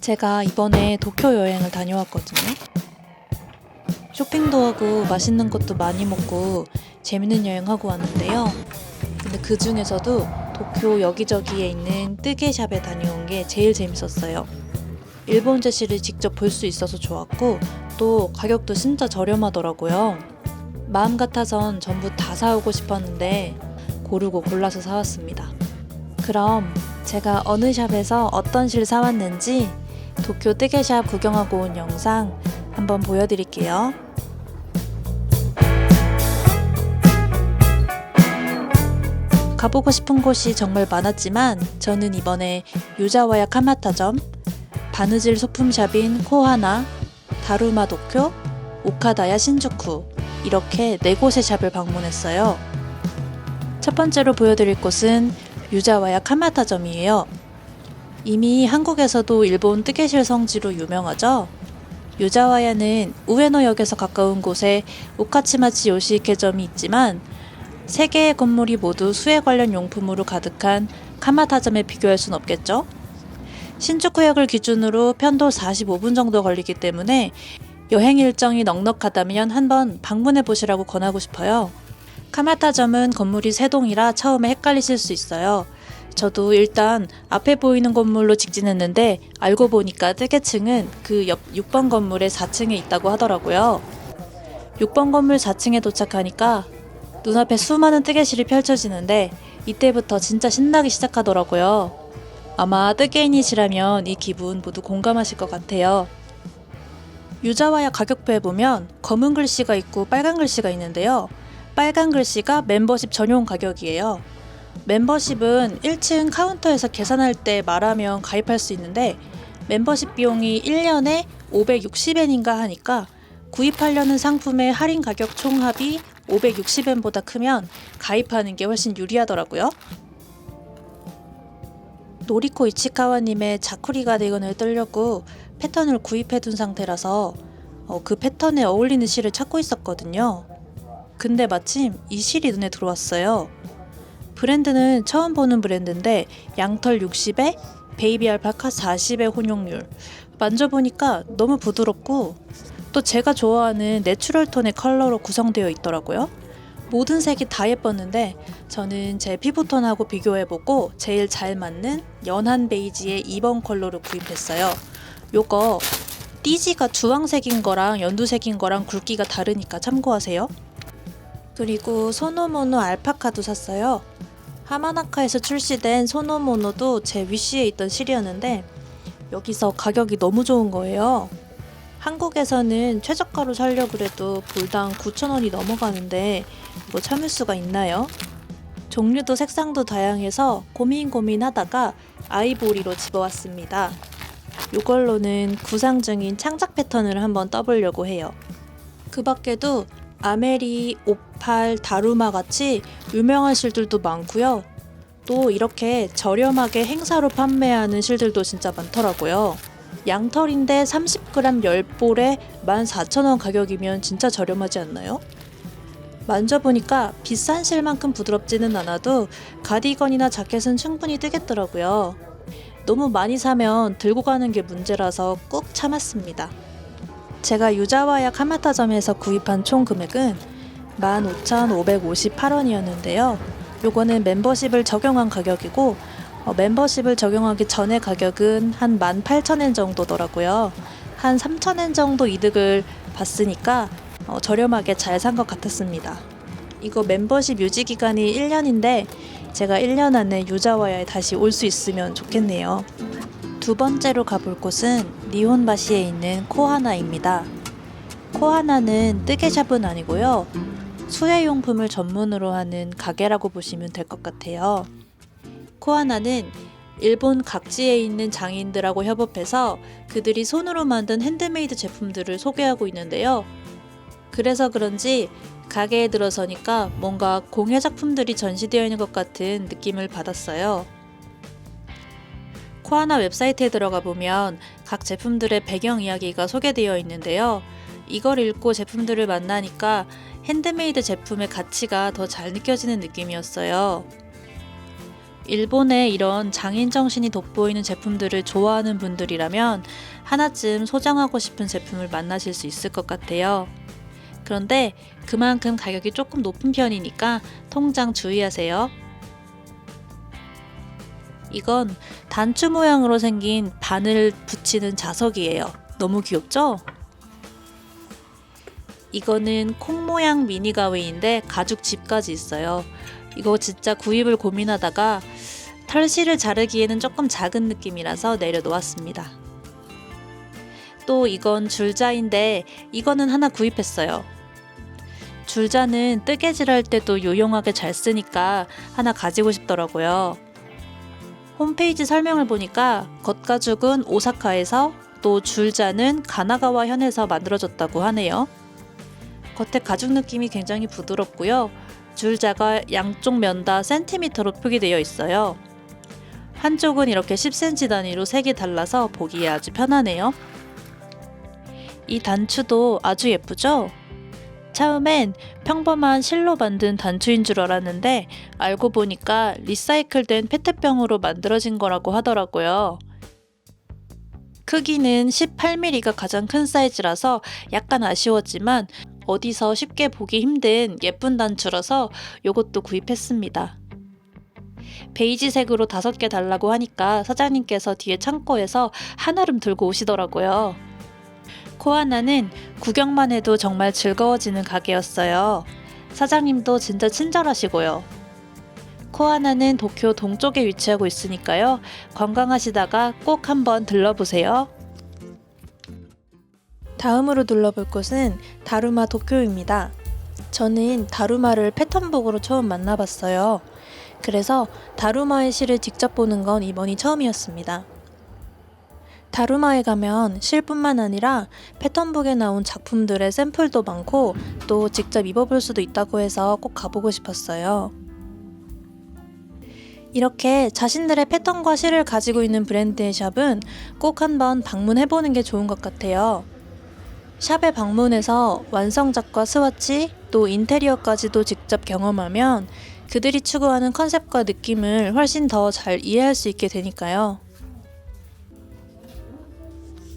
제가 이번에 도쿄 여행을 다녀왔거든요. 쇼핑도 하고 맛있는 것도 많이 먹고 재밌는 여행하고 왔는데요. 근데 그 중에서도 도쿄 여기저기에 있는 뜨개샵에 다녀온 게 제일 재밌었어요. 일본 제시를 직접 볼 수 있어서 좋았고 또 가격도 진짜 저렴하더라고요. 마음 같아선 전부 다 사오고 싶었는데 고르고 골라서 사왔습니다. 그럼 제가 어느 샵에서 어떤 실 사왔는지 도쿄 뜨개샵 구경하고 온 영상 한번 보여드릴게요. 가보고 싶은 곳이 정말 많았지만 저는 이번에 유자와야 카마타점, 바느질 소품샵인 코하나, 다루마 도쿄, 오카다야 신주쿠 이렇게 네 곳의 샵을 방문했어요. 첫 번째로 보여드릴 곳은 유자와야 카마타점이에요. 이미 한국에서도 일본 뜨개실 성지로 유명하죠. 유자와야는 우에노역에서 가까운 곳에 오카치마치 요시히케점이 있지만 세 개의 건물이 모두 수에 관련 용품으로 가득한 카마타점에 비교할 순 없겠죠. 신주쿠역을 기준으로 편도 45분 정도 걸리기 때문에 여행 일정이 넉넉하다면 한번 방문해 보시라고 권하고 싶어요. 카마타점은 건물이 세 동이라 처음에 헷갈리실 수 있어요. 저도 일단 앞에 보이는 건물로 직진했는데 알고 보니까 뜨개층은 그 옆 6번 건물의 4층에 있다고 하더라고요. 6번 건물 4층에 도착하니까 눈앞에 수많은 뜨개실이 펼쳐지는데 이때부터 진짜 신나기 시작하더라고요. 아마 뜨개인이시라면 이 기분 모두 공감하실 것 같아요. 유자와야 가격표에 보면 검은 글씨가 있고 빨간 글씨가 있는데요. 빨간 글씨가 멤버십 전용 가격이에요. 멤버십은 1층 카운터에서 계산할 때 말하면 가입할 수 있는데 멤버십 비용이 1년에 560엔인가 하니까 구입하려는 상품의 할인 가격 총합이 560엔보다 크면 가입하는 게 훨씬 유리하더라고요. 노리코 이치카와님의 자쿠리 가디건을 뜨려고 패턴을 구입해둔 상태라서 어, 그 패턴에 어울리는 실을 찾고 있었거든요. 근데 마침 이 실이 눈에 들어왔어요. 브랜드는 처음 보는 브랜드인데 양털 60에 베이비 알파카 40의 혼용률. 만져보니까 너무 부드럽고 또 제가 좋아하는 내추럴 톤의 컬러로 구성되어 있더라고요. 모든 색이 다 예뻤는데 저는 제 피부톤하고 비교해보고 제일 잘 맞는 연한 베이지의 2번 컬러로 구입했어요. 요거 띠지가 주황색인 거랑 연두색인 거랑 굵기가 다르니까 참고하세요. 그리고 소노모노 알파카도 샀어요. 하마나카에서 출시된 소노모노도 제 위시에 있던 실이었는데 여기서 가격이 너무 좋은 거예요. 한국에서는 최저가로 살려고 그래도 볼당 9,000원이 넘어가는데 뭐 참을 수가 있나요? 종류도 색상도 다양해서 고민 고민하다가 아이보리로 집어왔습니다. 이걸로는 구상 중인 창작 패턴을 한번 떠보려고 해요. 그 밖에도 아메리, 오팔, 다루마 같이 유명한 실들도 많고요. 또 이렇게 저렴하게 행사로 판매하는 실들도 진짜 많더라고요. 양털인데 30g 10볼에 14,000원 가격이면 진짜 저렴하지 않나요? 만져보니까 비싼 실만큼 부드럽지는 않아도 가디건이나 자켓은 충분히 뜨겠더라고요. 너무 많이 사면 들고 가는 게 문제라서 꾹 참았습니다. 제가 유자와야 카마타점에서 구입한 총 금액은 15,558원이었는데요. 요거는 멤버십을 적용한 가격이고 어, 멤버십을 적용하기 전에 가격은 한 18,000엔 정도더라고요. 한 3,000엔 정도 이득을 봤으니까 어, 저렴하게 잘 산 것 같았습니다. 이거 멤버십 유지 기간이 1년인데 제가 1년 안에 유자와야에 다시 올 수 있으면 좋겠네요. 두 번째로 가볼 곳은 니혼바시에 있는 코하나입니다. 코하나는 뜨개샵은 아니고요. 수혜용품을 전문으로 하는 가게라고 보시면 될 것 같아요. 코하나는 일본 각지에 있는 장인들하고 협업해서 그들이 손으로 만든 핸드메이드 제품들을 소개하고 있는데요. 그래서 그런지 가게에 들어서니까 뭔가 공예 작품들이 전시되어 있는 것 같은 느낌을 받았어요. 코하나 웹사이트에 들어가 보면 각 제품들의 배경 이야기가 소개되어 있는데요. 이걸 읽고 제품들을 만나니까 핸드메이드 제품의 가치가 더 잘 느껴지는 느낌이었어요. 일본의 이런 장인 정신이 돋보이는 제품들을 좋아하는 분들이라면 하나쯤 소장하고 싶은 제품을 만나실 수 있을 것 같아요. 그런데 그만큼 가격이 조금 높은 편이니까 통장 주의하세요. 이건 단추 모양으로 생긴 바늘 붙이는 자석이에요. 너무 귀엽죠? 이거는 콩 모양 미니 가위인데 가죽 집까지 있어요. 이거 진짜 구입을 고민하다가 털실을 자르기에는 조금 작은 느낌이라서 내려놓았습니다. 또 이건 줄자인데 이거는 하나 구입했어요. 줄자는 뜨개질 할 때도 요용하게 잘 쓰니까 하나 가지고 싶더라고요. 홈페이지 설명을 보니까 겉가죽은 오사카에서 또 줄자는 가나가와 현에서 만들어졌다고 하네요. 겉에 가죽 느낌이 굉장히 부드럽고요. 줄자가 양쪽 면 다 센티미터로 표기되어 있어요. 한쪽은 이렇게 10cm 단위로 색이 달라서 보기에 아주 편하네요. 이 단추도 아주 예쁘죠? 처음엔 평범한 실로 만든 단추인 줄 알았는데 알고 보니까 리사이클된 페트병으로 만들어진 거라고 하더라고요. 크기는 18mm가 가장 큰 사이즈라서 약간 아쉬웠지만 어디서 쉽게 보기 힘든 예쁜 단추라서 요것도 구입했습니다. 베이지색으로 다섯 개 달라고 하니까 사장님께서 뒤에 창고에서 한아름 들고 오시더라고요. 코아나는 구경만 해도 정말 즐거워지는 가게였어요. 사장님도 진짜 친절하시고요. 코아나는 도쿄 동쪽에 위치하고 있으니까요. 관광하시다가 꼭 한번 들러보세요. 다음으로 둘러볼 곳은 다루마 도쿄입니다. 저는 다루마를 패턴북으로 처음 만나봤어요. 그래서 다루마의 시를 직접 보는 건 이번이 처음이었습니다. 다루마에 가면 실뿐만 아니라 패턴북에 나온 작품들의 샘플도 많고 또 직접 입어볼 수도 있다고 해서 꼭 가보고 싶었어요. 이렇게 자신들의 패턴과 실을 가지고 있는 브랜드의 샵은 꼭 한번 방문해보는 게 좋은 것 같아요. 샵에 방문해서 완성작과 스와치 또 인테리어까지도 직접 경험하면 그들이 추구하는 컨셉과 느낌을 훨씬 더 잘 이해할 수 있게 되니까요.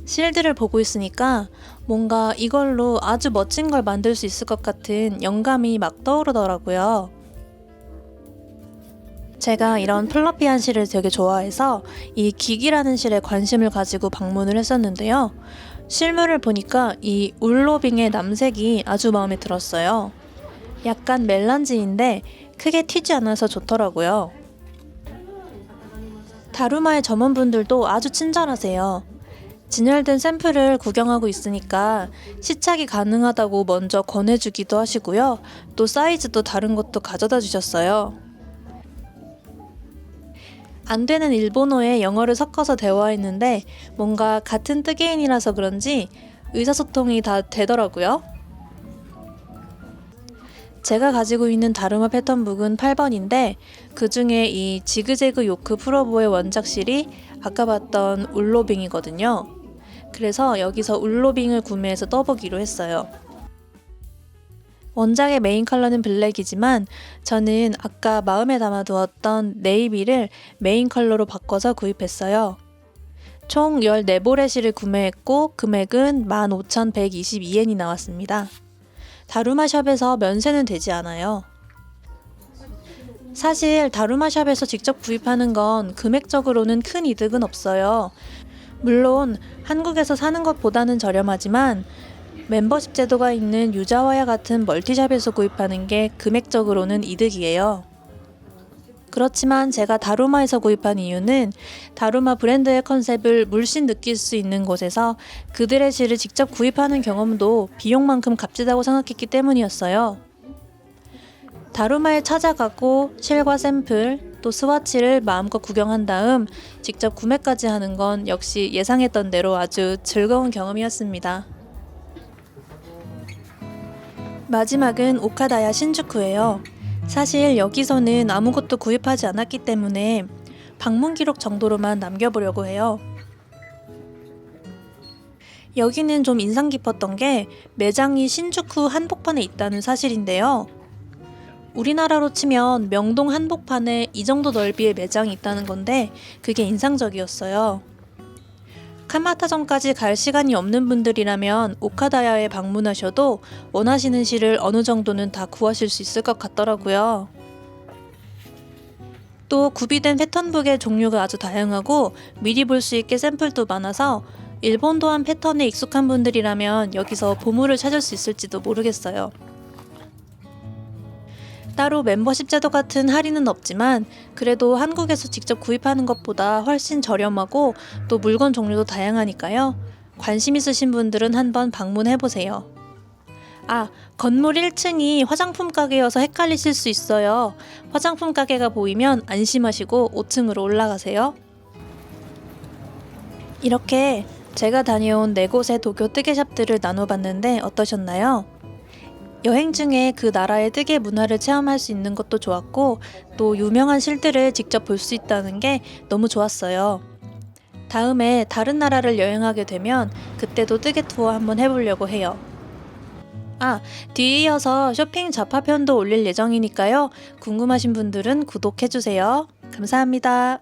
실드를 보고 있으니까 뭔가 이걸로 아주 멋진 걸 만들 수 있을 것 같은 영감이 막 떠오르더라고요. 제가 이런 플러피한 실을 되게 좋아해서 이 기기라는 실에 관심을 가지고 방문을 했었는데요. 실물을 보니까 이 울로빙의 남색이 아주 마음에 들었어요. 약간 멜란지인데 크게 튀지 않아서 좋더라고요. 다루마의 점원분들도 아주 친절하세요. 진열된 샘플을 구경하고 있으니까 시착이 가능하다고 먼저 권해주기도 하시고요. 또 사이즈도 다른 것도 가져다 주셨어요. 안 되는 일본어에 영어를 섞어서 대화했는데 뭔가 같은 뜨개인이라서 그런지 의사소통이 다 되더라고요. 제가 가지고 있는 다루마 패턴북은 8번인데 그 중에 이 지그재그 요크 프로보의 원작실이 아까 봤던 울로빙이거든요. 그래서 여기서 울로빙을 구매해서 떠보기로 했어요. 원작의 메인 컬러는 블랙이지만 저는 아까 마음에 담아두었던 네이비를 메인 컬러로 바꿔서 구입했어요. 총 14보레시를 구매했고 금액은 15,122엔이 나왔습니다. 다루마 샵에서 면세는 되지 않아요. 사실 다루마 샵에서 직접 구입하는 건 금액적으로는 큰 이득은 없어요. 물론 한국에서 사는 것보다는 저렴하지만 멤버십 제도가 있는 유자와야 같은 멀티샵에서 구입하는 게 금액적으로는 이득이에요. 그렇지만 제가 다루마에서 구입한 이유는 다루마 브랜드의 컨셉을 물씬 느낄 수 있는 곳에서 그들의 실을 직접 구입하는 경험도 비용만큼 값지다고 생각했기 때문이었어요. 다루마에 찾아가고 실과 샘플 또 스와치를 마음껏 구경한 다음 직접 구매까지 하는 건 역시 예상했던 대로 아주 즐거운 경험이었습니다. 마지막은 오카다야 신주쿠예요. 사실 여기서는 아무것도 구입하지 않았기 때문에 방문 기록 정도로만 남겨보려고 해요. 여기는 좀 인상 깊었던 게 매장이 신주쿠 한복판에 있다는 사실인데요. 우리나라로 치면 명동 한복판에 이 정도 넓이의 매장이 있다는 건데 그게 인상적이었어요. 카마타점까지 갈 시간이 없는 분들이라면 오카다야에 방문하셔도 원하시는 시를 어느 정도는 다 구하실 수 있을 것 같더라고요. 또 구비된 패턴북의 종류가 아주 다양하고 미리 볼 수 있게 샘플도 많아서 일본 도안 패턴에 익숙한 분들이라면 여기서 보물을 찾을 수 있을지도 모르겠어요. 따로 멤버십 제도 같은 할인은 없지만 그래도 한국에서 직접 구입하는 것보다 훨씬 저렴하고 또 물건 종류도 다양하니까요. 관심 있으신 분들은 한번 방문해 보세요. 아, 건물 1층이 화장품 가게여서 헷갈리실 수 있어요. 화장품 가게가 보이면 안심하시고 5층으로 올라가세요. 이렇게 제가 다녀온 네 곳의 도쿄 뜨개샵들을 나눠봤는데 어떠셨나요? 여행 중에 그 나라의 뜨개 문화를 체험할 수 있는 것도 좋았고 또 유명한 실들을 직접 볼 수 있다는 게 너무 좋았어요. 다음에 다른 나라를 여행하게 되면 그때도 뜨개 투어 한번 해보려고 해요. 아, 뒤에 이어서 쇼핑 잡화편도 올릴 예정이니까요. 궁금하신 분들은 구독해주세요. 감사합니다.